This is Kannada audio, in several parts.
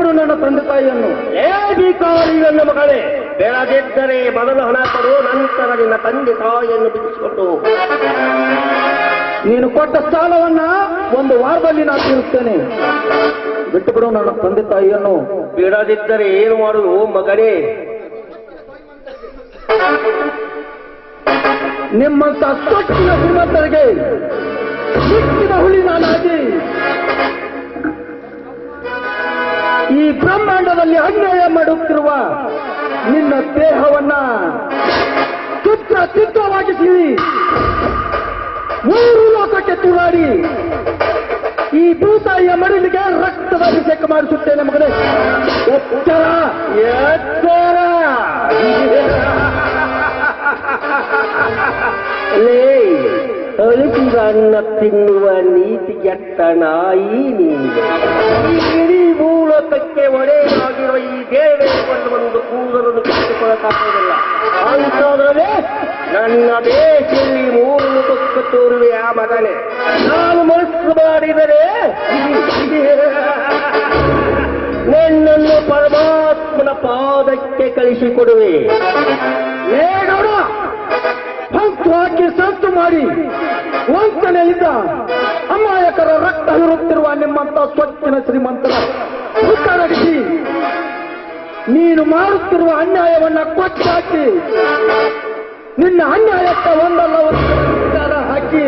ಬಿಟ್ಟುಬಿಡು ನನ್ನ ತಂದೆ ತಾಯಿಯನ್ನು. ಏ ಭಿಕಾರಿ ನನ್ನ ಮಗಳೇ ಬೆಳದಿದ್ದರೆ ಮೊದಲು ಹಣ ಕೊಡು ನಂತರ ನಿನ್ನ ತಂದೆ ತಾಯಿಯನ್ನು ಬಿಡಿಸಿಕೊಂಡು ನೀನು ಕೊಟ್ಟ ಸಾಲವನ್ನ ಒಂದು ವಾರದಲ್ಲಿ ನಾನು ತೀರಿಸ್ತೇನೆ ಬಿಟ್ಟು ಬಿಡು ನನ್ನ ತಂದೆ ತಾಯಿಯನ್ನು. ಬಿಡದಿದ್ದರೆ ಏನು ಮಾಡುದು ಮಗಳೇ ನಿಮ್ಮಂತ ಸೊಟ್ಟಿನ ಶ್ರೀಮಂತರಿಗೆ ಸಿಕ್ಕಿದ ಹುಳಿ ನಾನಾಗಿ. ಈ ಬ್ರಹ್ಮಾಂಡದಲ್ಲಿ ಅನ್ಯಾಯ ಮಾಡುತ್ತಿರುವ ನಿನ್ನ ದೇಹವನ್ನ ಚಿತ್ರ ಚಿತ್ರವಾಗಿಸಿ ಮೂರು ಲೋಕಕ್ಕೆ ತೂರಾಡಿ ಈ ಭೂತಾಯಿಯ ಮಡಿಲಿಗೆ ರಕ್ತದ ಅಭಿಷೇಕ ಮಾಡಿಸುತ್ತೇನೆ ಮಗನೇ ಎಚ್ಚರ ಎಚ್ಚರ. ಅಳಿಸಿದ ಅನ್ನ ತಿನ್ನುವ ನೀತಿಗೆಟ್ಟ ನಾಯಿ ನೀನು. ಮೂಲಕಕ್ಕೆ ಒಡೆಯಾಗಿರುವ ಈ ದೇವೇಗವನ್ನು ಒಂದು ಕೂದಲನ್ನು ಕಟ್ಟಿಕೊಳ್ಳಲ್ಲ ಅಂಥದ್ರಲ್ಲಿ ನನ್ನ ದೇಶದಲ್ಲಿ ಮೂರು ಮುಖಕ್ಕೆ ತೋರುವೆ ಆ ಮಗನೇ. ನಾನು ಮನಸ್ಸು ಮಾಡಿದರೆ ನಿನ್ನನ್ನು ಪರಮಾತ್ಮನ ಪಾದಕ್ಕೆ ಕಳಿಸಿಕೊಡುವೆ. ಕೊಡುವೆ ಗೌಡ ಹಂಚು ಹಾಕಿ ಸಂತು ಮಾಡಿ. ವಂಚನೆಯಿಂದ ಅಮಾಯಕರ ರಕ್ತ ಇರುತ್ತಿರುವ ನಿಮ್ಮಂತ ಸ್ವಚ್ಛನ ಶ್ರೀಮಂತರ. ಹುಟ್ಟಡಗಿಸಿ ನೀನು ಮಾಡುತ್ತಿರುವ ಅನ್ಯಾಯವನ್ನ ಕೊಚ್ಚಾಕಿ. ನಿನ್ನ ಅನ್ಯಾಯಕ್ಕೆ ಒಂದಲ್ಲ, ಒಂದು ಹಾಕಿ.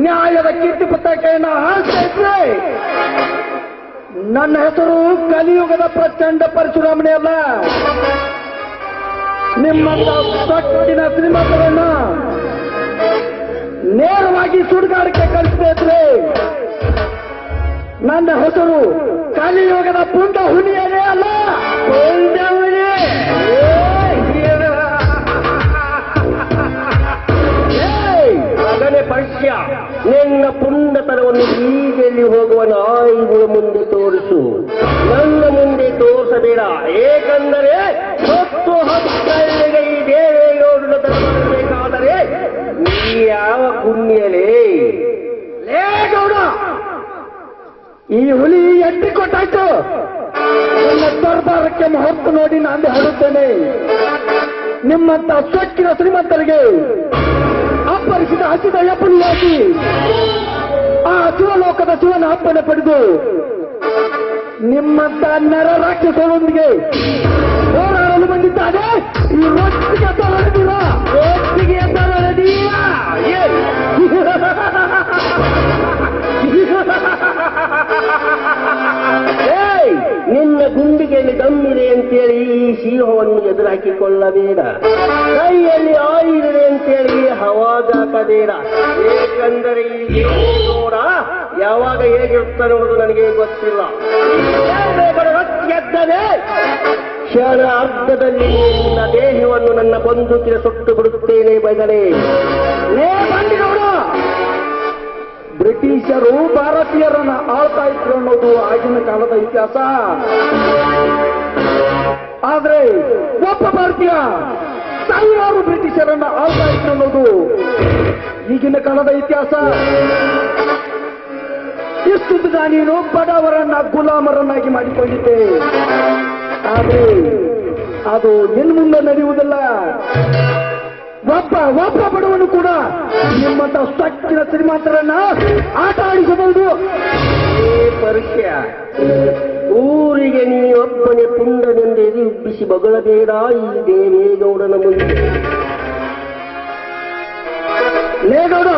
ನ್ಯಾಯದ ಕೀರ್ತಿ ಪತ್ರಿಕೆಯನ್ನ ಹಾಕ್ತಾ ಇದ್ರೆ ನನ್ನ ಹೆಸರು ಕಲಿಯುಗದ ಪ್ರಚಂಡ ಪರಶುರಾಮಣಿ ಅಲ್ಲ. ನಿಮ್ಮಂತ ಕಟ್ಟಿನ ನೇರವಾಗಿ ಸುಡುಗಾಡಕ್ಕೆ ಕಳಿಸ್ತಾ ಇದ್ರೆ ನನ್ನ ಹೆಸರು ಕಲಿಯುಗದ ಪುಂಡ ಹುಲಿಯನೇ ಅಲ್ಲ. ಪುಂಡ ಹುಲಿ ಏಯ್! ಮಗನೇ ಪರ್ಶ್ಯ ನಿನ್ನ ಪುಂಡತನವನ್ನು ಈಗೆಲ್ಲಿ ಹೋಗುವ ನಾಯಿಗಳ ಮುಂದೆ ತೋರಿಸು. ನನ್ನ ಮುಂದೆ ತೋರಿಸಬೇಡ. ಏಕೆಂದರೆ ಹತ್ತು ಹತ್ತಲ್ಲಿಗೆ ಈ ದೇವೇಗೌಡನ ತರಬೇಕಾದರೆ ನೀ ಯಾವ ಪುಣ್ಯಲೇ ಲೇ ಗೌಡ ಈ ಹುಲಿ ಎಟ್ಟಿ ಕೊಟ್ಟಾಯ್ತು. ನನ್ನ ದರ್ಬಾರಕ್ಕೆ ಮಹತ್ವ ನೋಡಿ ನಾನು ಹೇಳುತ್ತೇನೆ ನಿಮ್ಮಂತ ಸೊಕ್ಕಿನ ಶ್ರೀಮಂತರಿಗೆ ಅಪ್ಪರಿಸಿದ ಹಸಿದ ಯಪ್ಪನಿಯಾಗಿ ಆ ಶಿವಲೋಕದ ಶಿವನ ಅಪ್ಪನೆ ಪಡೆದು ನಿಮ್ಮಂತ ನರ ರಾಕ್ಷಸರೊಂದಿಗೆ ಹೋರಾಡಲು ಬಂದಿದ್ದಾನೆ ಈ ರೊಟ್ಟಿಗೆ ನಿನ್ನ ಗುಂಡಿಗೆಯಲ್ಲಿ ದಮ್ಮಿದೆ ಅಂತೇಳಿ ಈ ಸಿಂಹವನ್ನು ಎದುರಾಕಿಕೊಳ್ಳಬೇಡ. ಕೈಯಲ್ಲಿ ಆಯಿದೆ ಅಂತೇಳಿ ಹವಾದಾಕಬೇಡ ಏಕೆಂದರೆ ಈ ನೋಡ ಯಾವಾಗ ಹೇಗಿರ್ತಾನೆ ಅನ್ನೋದು ನನಗೆ ಗೊತ್ತಿಲ್ಲ. ಗೆದ್ದರೆ ಕ್ಷಣ ಅರ್ಧದಲ್ಲಿ ನಿನ್ನ ದೇಹವನ್ನು ನನ್ನ ಬಂದೂಕಿನ ಸುಟ್ಟು ಬಿಡುತ್ತೇನೆ ಬದಲೇ ಬಂದಿರೋ ಬ್ರಿಟಿಷರು ಭಾರತೀಯರನ್ನ ಆಳ್ತಾ ಇದ್ರು ಅನ್ನೋದು ಆಗಿನ ಕಾಲದ ಇತಿಹಾಸ. ಆದ್ರೆ ಒಬ್ಬ ಭಾರತೀಯ ಸಾವಿರಾರು ಬ್ರಿಟಿಷರನ್ನ ಆಳ್ತಾ ಇದ್ರು ಅನ್ನೋದು ಈಗಿನ ಕಾಲದ ಇತಿಹಾಸ. ಇಷ್ಟು ದಿನ ನೀನು ಬಡವರನ್ನ ಗುಲಾಮರನ್ನಾಗಿ ಮಾಡಿಕೊಂಡಿದ್ದೆ. ಆದ್ರೆ ಅದು ನಿನ್ ಮುಂದೆ ನಡೆಯುವುದಿಲ್ಲ. ಒಬ್ಬ ಒಬ್ಬ ಬಡವನು ಕೂಡ ನಿಮ್ಮಂತ ಸಕ್ಕಿನ ಶ್ರೀಮಂತರನ್ನ ಆಟ ಆಡಿಸಬಹುದು. ಪರಿಚಯ ಊರಿಗೆ ನೀನೊಬ್ಬನೇ ಪುಂಡನೆಂದು ಬಗಳ ಬಗಳಬೇಡ ಈ ದೇವೇಗೌಡನ ಮುಂದೆ. ಲೇಗೌಡ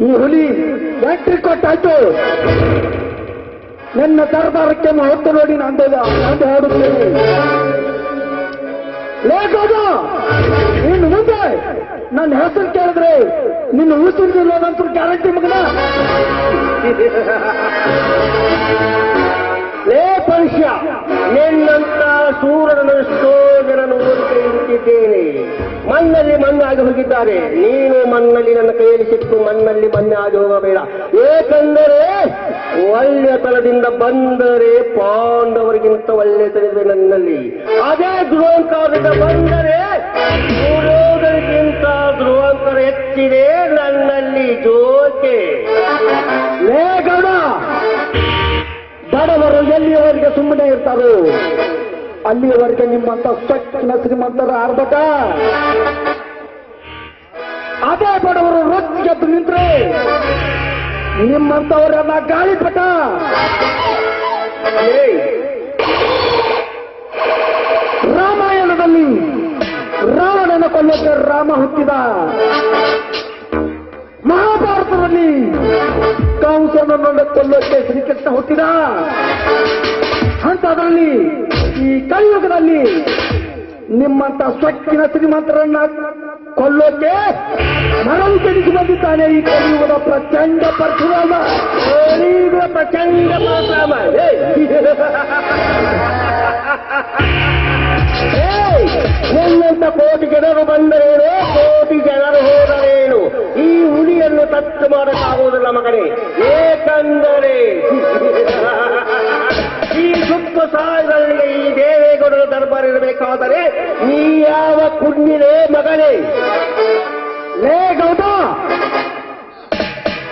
ಈ ಹುಲಿ ಬ್ಯಾಟ್ರಿ ಕೊಟ್ಟಾಯ್ತು. ನನ್ನ ದರ್ಬಾರಕ್ಕೆ ಹೊತ್ತು ನೋಡಿ ನಂದು ಹಾಡುತ್ತೇನೆ ಲೇಗೌಡ ಇನ್ನು ಮುಂದೆ. ನನ್ನ ಹೆಸರು ಕೇಳಿದ್ರೆ ನಿನ್ನ ಉಸಿರಿಲ್ಲ ನಂತರ ಗ್ಯಾರಂಟಿ ಮಗನ? ಲೇ ಪರುಷ್ಯ ನಿನ್ನಂತ ಎಷ್ಟೋ ಜನನು ಇಟ್ಟಿದ್ದೇನೆ ಮಣ್ಣಲ್ಲಿ ಮಣ್ಣಾಗಿ ಹೋಗಿದ್ದಾರೆ. ನೀನು ಮಣ್ಣಲ್ಲಿ ನನ್ನ ಕೈಯಲ್ಲಿ ಸಿಕ್ಕು, ಮಣ್ಣಲ್ಲಿ ಮಣ್ಣಾಗಿ ಹೋಗಬೇಡ. ಏಕೆಂದರೆ ಒಳ್ಳೆತನದಿಂದ ಬಂದರೆ ಪಾಂಡವರಿಗಿಂತ ಒಳ್ಳೆತನವಿದೆ ನನ್ನಲ್ಲಿ. ಅದೇ ಧ್ರುವಂಕಾರದಿಂದ ಬಂದರೆ ದುರ್ಯೋಧನಕ್ಕಿಂತ ಧ್ರುವಂಕರ ಹೆಚ್ಚಿದೆ ನನ್ನಲ್ಲಿ ಜೋಕೆ ಲೇಗೌಡ ಎಲ್ಲಿಯವರೆಗೆ ಸುಮ್ಮನೆ ಇರ್ತಾರೆ, ಅಲ್ಲಿಯವರೆಗೆ ನಿಮ್ಮಂತ ಸ್ವಚ್ಛನ ಶ್ರೀಮಂತರ ಆರ್ಭಟ ಅದೇ ಬಡವರು ರೊಚ್ಚಿಗೆದ್ದು ನಿಂತ್ರೆ ನಿಮ್ಮಂತವರೆಲ್ಲ ಗಾಳಿ ಪಟ ರಾಮಾಯಣದಲ್ಲಿ ರಾವಣನ ಕೊಲ್ಲಕ್ಕೆ ರಾಮ ಹುಟ್ಟಿದ. ಮಹಾಭಾರತದಲ್ಲಿ ಕಂಸನನ್ನು ಕೊಲ್ಲಕ್ಕೆ ಶ್ರೀಕೃಷ್ಣ ಹುಟ್ಟಿದ. ಅಂತದ್ರಲ್ಲಿ ಈ ಕಲಿಯುಗದಲ್ಲಿ ನಿಮ್ಮಂತ ಸ್ವಚ್ಛಿನ ಶ್ರೀಮಂತರನ್ನ ಕೊಲ್ಲೋಕೆ ಮರಳು ಕೆಡಿಸಿ ಬಂದಿದ್ದಾನೆ ಈ ಕಲಿಯುಗದ ಪ್ರಚಂಡ ಪರಶುರಾಮ ಕಲಿಯುಗ ಪ್ರಚಂಡ ಪರಶುರಾಮ. ಏಯ್,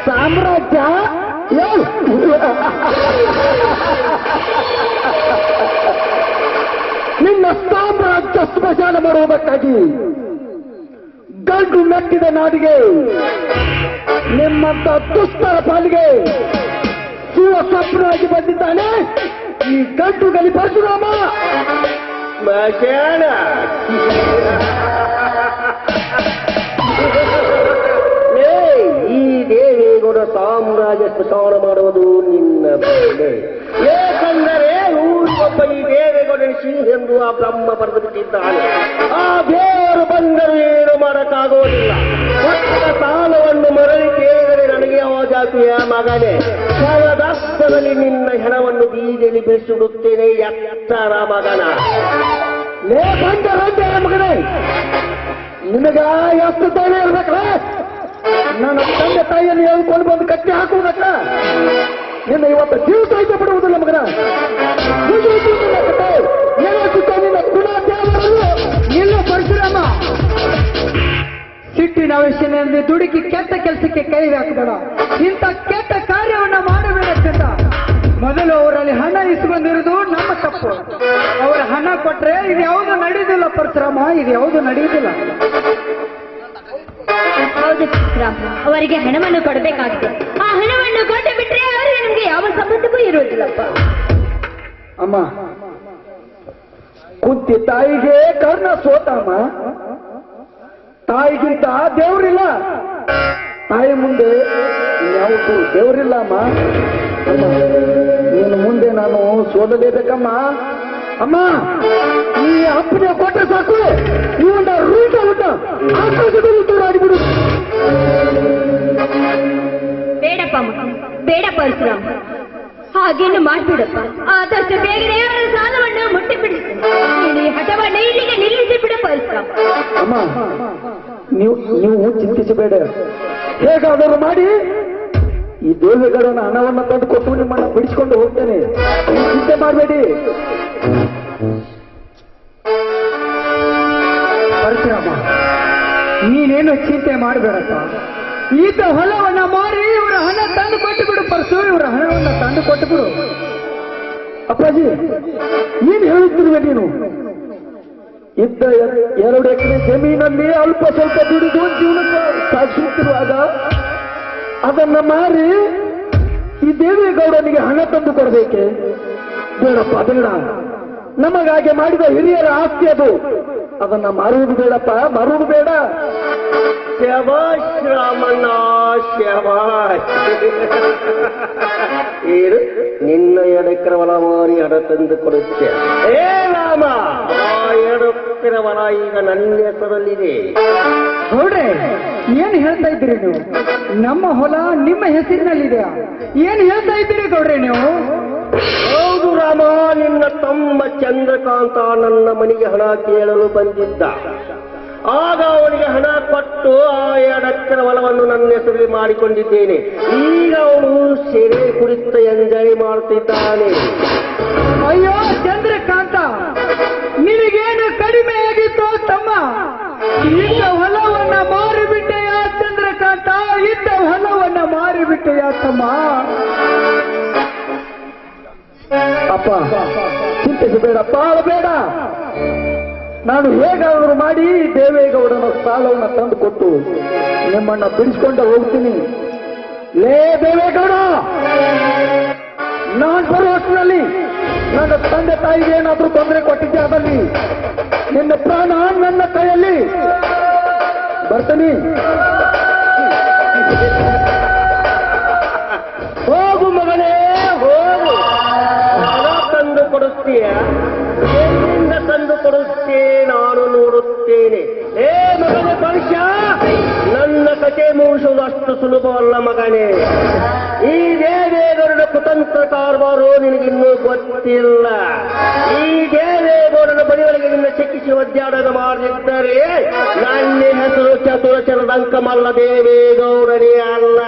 ಸಾಮ್ರಾಜ್ಯ? ನಿನ್ನ ಸಾಮ್ರಾಜ್ಯ ಸ್ಮಶಾನ ಮಾಡುವುದಕ್ಕಾಗಿ ಗಂಡು ನಟ್ಟಿದ ನಾಡಿಗೆ ನಿಮ್ಮಂತ ದುಷ್ಟರ ಪಾಲಿಗೆ ಶಿವ ಸ್ವಪ್ನವಾಗಿ ಬಂದಿದ್ದಾನೆ ಈ ಗಂಡು ಗಲಿ ಪರಶುರಾಮ. ಮಶಾನ ಏಯ್, ಈ ದೇವೇಗೌಡ ಸಾಮ್ರಾಜ್ಯ ಸ್ಮಶಾನ ಮಾಡುವುದು ನಿನ್ನ ಬೆಲೆ ಏಕೆಂದರೆ ಊರಿಗೊಬ್ಬ ಈ ದೇವೇಗೌಡನ ಎಂದು ಆ ಬ್ರಹ್ಮ ಬರೆದು ಬಿಟ್ಟಿದ್ದಾನೆ ಆ ದೇವರು ಬಂದರೂ ಏನು ಮಾಡಕ್ಕಾಗೋದಿಲ್ಲ. ಸಾಲವನ್ನು ಮರಳಿ ಕೇಳಿದರೆ ನನಗೆ ಯಾವ ಜಾತಿಯ ಮಗನೇ. ಶವದಸ್ತದಲ್ಲಿ ನಿನ್ನ ಹೆಣವನ್ನು ಬೀದಿಯಲ್ಲಿ ಬಿಡಿಸಿಡುತ್ತೇನೆ ಎತ್ತರ ಮಗನ. ಲೇ ಮಗನೇ. ನಿನಗ ಎಷ್ಟು ತಾಯಿ ಇರ್ಬೇಕಲ್ಲ? ನನ್ನ ತಂದೆ ತಾಯಿಯನ್ನು ಹೇಳ್ಕೊಂಡು ಬಂದು ಕಟ್ಟಿ ಹಾಕುವುದಕ್ಕ ನಿನ್ನ ಇವತ್ತು ಜೀವ ಸಹಿತ ಪಡುವುದಿಲ್ಲ ಮಗನ. ನಿನ್ನ ಗುಣ ಸಿಟ್ಟಿನ ವಿಷಯದಲ್ಲಿ ದುಡುಕಿ ಕೆಟ್ಟ ಕೆಲಸಕ್ಕೆ ಕೈ ಹಾಕಬೇಡ. ಇಂಥ ಕೆಟ್ಟ ಕಾರ್ಯವನ್ನು ಮಾಡಬೇಡ ಮೊದಲು ಅವರಲ್ಲಿ ಹಣ ಇಸ್ಕೊಂಡಿರೋದು ನಮ್ಮ ತಪ್ಪು. ಹಣ ಕೊಟ್ರೆ ಇದು ಯಾವುದು ನಡೆಯುದಿಲ್ಲ ಪರಶುರಾಮ ಇದು ಯಾವುದು ನಡೆಯುದಿಲ್ಲ. ಹೌದು ಅವರಿಗೆ ಹಣವನ್ನು ಕೊಡಬೇಕಾಗಿದೆ. ಆ ಹಣವನ್ನು ಕೊಟ್ಟು ಬಿಟ್ರೆ ಅವರಿಗೆ ನಮ್ಗೆ ಯಾವ ಸಂಬಂಧವೂ ಇರುವುದಿಲ್ಲಪ್ಪ. ಅಮ್ಮ ಕುಂತಿ ತಾಯಿಗೆ ಕರ್ಣ ಸೋತಮ್ಮ ತಾಯಿಗಿಂತ ದೇವರಿಲ್ಲ. ತಾಯಿ ಮುಂದೆ ಯಾವುದು ದೇವ್ರಿಲ್ಲ ಅಮ್ಮ? ಅಮ್ಮ, ನೀನು ಮುಂದೆ ನಾನು ಸೋಲಲೇಬೇಕಮ್ಮ ಅಮ್ಮ ಈ ಅಪ್ಪನ ಕೊಟ್ಟರೆ ಸಾಕು. ಇವನ್ನ ರೂಟ ಊಟ ಆಕಾಶದಲ್ಲಿ ತೋರಾಡಿಬಿಡು ಬೇಡಪ್ಪ ಅಮ್ಮ ಬೇಡ ಪರಶುರಾಮ್. ಹಾಗೇನು ಮಾಡ್ಬಿಡಪ್ಪ. ಆದಷ್ಟು ಬೇಗನೆ ಅವರ ಸಾಲವನ್ನು ಮುಟ್ಟಿ ಬಿಡಿಸಿ ನೀನು ಈ ಹಠವನ್ನು ಇಲ್ಲಿಗೆ ನಿಲ್ಲಿಸಿ ಬಿಡು ಪರಶುರಾಮ್. ಅಮ್ಮ ನೀವು ನೀವು ಚಿಂತಿಸಬೇಡ. ಹೇಗಾದರೂ ಮಾಡಿ ಈ ದೇವೇಗೌಡನ ಹಣವನ್ನು ತಂದು ಕೊಟ್ಟು ನಿಮ್ಮನ್ನ ಬಿಡಿಸಿಕೊಂಡು ಹೋಗ್ತೇನೆ. ಚಿಂತೆ ಮಾಡಬೇಡಿ. ಪರಶುರಾಮ, ನೀನೇನು ಚಿಂತೆ ಮಾಡಬೇಡಪ್ಪ. ಈತ ಹೊಲವನ್ನ ಮಾರಿ ಇವರ ಹಣ ತಂದು ಕೊಟ್ಟು ಬಿಡು ಪರಶು ಇವರ ಹಣವನ್ನ ತಂದು ಕೊಟ್ಟು ಬಿಡು ಅಪ್ಪಾಜಿ ಏನ್ ಹೇಳುತ್ತಿರುವೆ ನೀನು. ಇದ್ದ ಎರಡು ಎಕರೆ ಜಮೀನಲ್ಲಿ ಅಲ್ಪ ಸ್ವಲ್ಪ ದುಡಿದು ಜೀವನ ಸಾಗಿಸುತ್ತಿರುವಾಗ ಅದನ್ನ ಮಾರಿ ಈ ದೇವೇಗೌಡನಿಗೆ ಹಣ ತಂದು ಕೊಡಬೇಕೆ? ಬೇಡಪ್ಪ ಬೇಡ. ನಮಗಾಗೆ ಮಾಡಿದ ಹಿರಿಯರ ಆಸ್ತಿ ಅದು. ಅದನ್ನ ಮಾರುವುದು ಬೇಡಪ್ಪ ಮಾರುವುದು ಬೇಡ. ಶಬಾಷ್ ರಾಮಣ್ಣ ಶಬಾಷ್ ಏನು ನಿನ್ನ ಎಡ ಹೊಲ ಮಾರಿ ಹಣ ತಂದು ಕೊಡುತ್ತೆ ಏ ರಾಮ. ಎಡಕ್ಕರ ಈಗ ನನ್ನ ಹೆಸರಲ್ಲಿದೆ. ನೋಡ್ರೆ ಏನ್ ಹೇಳ್ತಾ ಇದ್ದೀರಿ ನೀವು? ನಮ್ಮ ಹೊಲ ನಿಮ್ಮ ಹೆಸರಿನಲ್ಲಿದೆ ಏನ್ ಹೇಳ್ತಾ ಇದ್ದೀರಿ ಗೌಡ್ರೆ ನೀವು? ಹೌದು ರಾಮ ನಿನ್ನ ತಮ್ಮ ಚಂದ್ರಕಾಂತ ನನ್ನ ಮನೆಗೆ ಹಣ ಕೇಳಲು ಬಂದಿದ್ದ. ಆಗ ಅವನಿಗೆ ಹಣ ಕೊಟ್ಟು ಆ ಎಡಕ್ಕರ ಹೊಲವನ್ನು ನನ್ನ ಹೆಸರಲ್ಲಿ ಮಾಡಿಕೊಂಡಿದ್ದೇನೆ. ಈಗ ಅವನು ಸೆರೆ ಕುರಿತ ಎಂಜಾಯ್ ಮಾಡುತ್ತಿದ್ದಾನೆ. ಅಯ್ಯೋ ಚಂದ್ರಕಾಂತ ನಿನಗೇನು ಕಡಿಮೆ ಆಗಿತ್ತು ತಮ್ಮ. ಇದ್ದ ಹೊಲವನ್ನ ಮಾರಿಬಿಟ್ಟೆಯ ಚಂದ್ರಕಾಂತ ಇದ್ದ ಹೊಲವನ್ನ ಮಾರಿಬಿಟ್ಟೆಯ ತಮ್ಮ? ಅಪ್ಪ ಚಿಂತಿಸಬೇಡಪ್ಪ ಬೇಡ. ನಾನು ಹೇಗಾದರೂ ಮಾಡಿ ದೇವೇಗೌಡನ ಸಾಲವನ್ನು ತಂದು ಕೊಟ್ಟು ನಿಮ್ಮನ್ನ ಬಿಡಿಸ್ಕೊಂಡು ಹೋಗ್ತೀನಿ. ಲೇ ದೇವೇಗೌಡ! ನಾನ್ ಬರುವಷ್ಟರಲ್ಲಿ ನನ್ನ ತಂದೆ ತಾಯಿಗೆ ಏನಾದರೂ ತೊಂದರೆ ಕೊಟ್ಟಿದ್ದೆ ಅದರಲ್ಲಿ? ನಿನ್ನ ಪ್ರಾಣ ನನ್ನ ಕೈಯಲ್ಲಿ. ಬರ್ತೀನಿ. ಹೋಗು ಮಗನೇ ಹೋಗು. ಹಣ ತಂದು ಕೊಡುತ್ತೀಯ? ಎಲ್ಲಿಂದ ತಂದು ಕೊಡುತ್ತೇ ನಾನು ನೋಡುತ್ತೇನೆ. ಏ ಮಗನೇ ಪಂಶ ನನ್ನ ಕತೆ ಮುಗಿಸುವುದು ಅಷ್ಟು ಸುಲಭವಲ್ಲ ಮಗನೇ ಈ ದೇವೇಗೌಡನ ಕುತಂತ್ರ ಕಾರ್ಬಾರು ನಿನಗಿನ್ನೂ ಗೊತ್ತಿಲ್ಲ. ಈ ದೇವೇಗೌಡನ ಬಳಿಗಳಿಗೆ ನಿನ್ನ ಚಿಕಿತ್ಸೆ ಒದ್ದಾಡನ ಮಾಡಿದ್ದರೆ ನನ್ನ ಹೆಸರು ಚತುರ ಚರದಂಕಮಲ್ಲ ದೇವೇಗೌಡನೇ ಅಲ್ಲ.